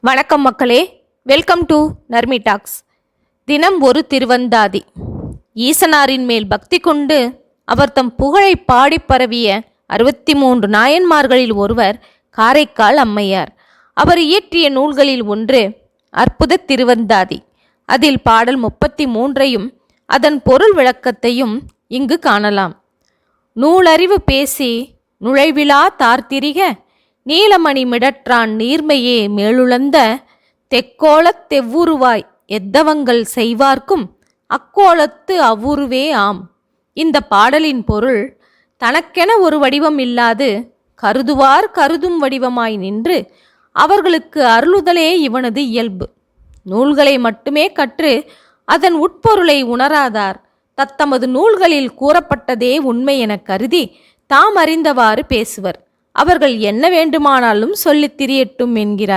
வணக்கம் மக்களே. Welcome to Narmi tax தினம் ஒரு திருவந்தாதி. ஈசனாரின் மேல் பக்தி கொண்டு அவர் தம் புகழை பாடிப் பரவிய அறுபத்தி மூன்று நாயன்மார்களில் ஒருவர் காரைக்கால் அம்மையார். அவர் இயற்றிய நூல்களில் ஒன்று அற்புத திருவந்தாதி. அதில் பாடல் முப்பத்தி மூன்றையும் அதன் பொருள் விளக்கத்தையும் இங்கு காணலாம். நூலறிவு பேசி நுழைவிழா தார்த்திரிக நீலமணி மிடற்றான் நீர்மையே மேலுளந்த தெக்கோலத் தெவ்வுருவாய் எத்தவங்கள் செய்வார்க்கும் அக்கோலத்து அவ்வுருவே ஆம். இந்த பாடலின் பொருள் தனக்கென ஒரு வடிவம் இல்லாது கருதுவார் கருதும் வடிவமாய் நின்று அவர்களுக்கு அருளுதலே இவனது இயல்பு. நூல்களை மட்டுமே கற்று அதன் உட்பொருளை உணராதார். தத்தமது நூல்களில் கூறப்பட்டதே உண்மை எனக் கருதி தாம் அறிந்தவாறு பேசுவர். அவர்கள் என்ன வேண்டுமானாலும் சொல்லித் திரியட்டும் என்கிறார்.